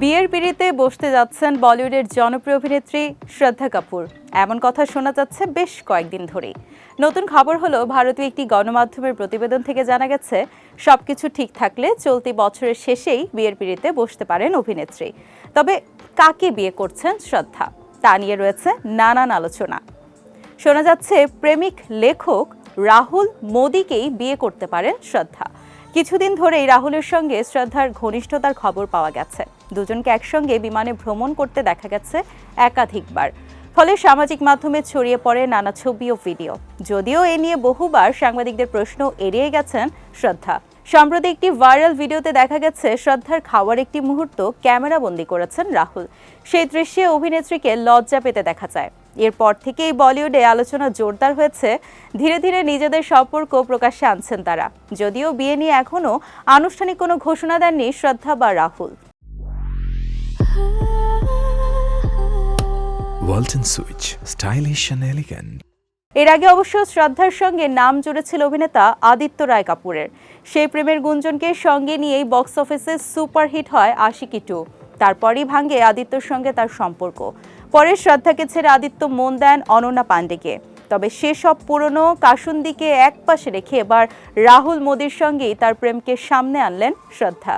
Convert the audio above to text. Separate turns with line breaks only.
বিয়ের পিড়িতে বসতে যাচ্ছেন বলিউডের জনপ্রিয় অভিনেত্রী শ্রদ্ধা কাপুর। এমন কথা শোনা যাচ্ছে বেশ কয়েকদিন ধরেই। নতুন খবর হলো ভারতীয় একটি গণমাধ্যমের প্রতিবেদন থেকে জানা গেছে, সবকিছু ঠিক থাকলে চলতি বছরের শেষেই বিয়ের পিড়িতে বসতে পারেন অভিনেত্রী। তবে কাকে বিয়ে করছেন শ্রদ্ধা? তা নিয়ে রয়েছে নানান আলোচনা। শোনা যাচ্ছে, প্রেমিক লেখক রাহুল মোদিকেই বিয়ে করতে পারেন শ্রদ্ধা। কিছুদিন ধরেই রাহুলের সঙ্গে শ্রদ্ধার ঘনিষ্ঠতার খবর পাওয়া গেছে। দুজনকে একসঙ্গে বিমানে ভ্রমণ করতে দেখা গেছে একাধিকবার। ফলে সামাজিক মাধ্যমে ছড়িয়ে পড়ে নানা ছবি ও ভিডিও। যদিও এ নিয়ে বহুবার সাংবাদিকদের প্রশ্ন এড়িয়ে গেছেন শ্রদ্ধা। সম্প্রতি একটি ভাইরাল ভিডিওতে দেখা গেছে শ্রদ্ধার খাওয়ার একটি মুহূর্ত ক্যামেরাবন্দি করেছেন রাহুল। সেই দৃশ্যে অভিনেত্রীকে লজ্জা পেতে দেখা যায়। এরপর থেকেই বলিউডে আলোচনা জোরদার হয়েছে। ধীরে ধীরে নিজেদের সম্পর্ক প্রকাশ্যে আনছেন তারা। যদিও বিয়ে নিয়ে এখনও আনুষ্ঠানিক কোনো ঘোষণা দেননি শ্রদ্ধা বা Rahul.
Switch, stylish and elegant.
এর আগে অবশ্য শ্রদ্ধার সঙ্গে নাম জুড়েছিল অভিনেতা আদিত্য রায় কাপুরের। সেই প্রেমের গুঞ্জনকে সঙ্গে নিয়েই বক্স অফিসে সুপারহিট হয় আশিকি টু। তারপরই ভাঙে আদিত্যর সঙ্গে তার সম্পর্ক। পরে শ্রদ্ধাকে ছেড়ে আদিত্য মন দেন অনন্যা পাণ্ডেকে তবে সেসব পুরনো কাসুন্দিকে এক পাশে রেখে এবার রাহুল মোদির সঙ্গেই তার প্রেমকে সামনে আনলেন শ্রদ্ধা।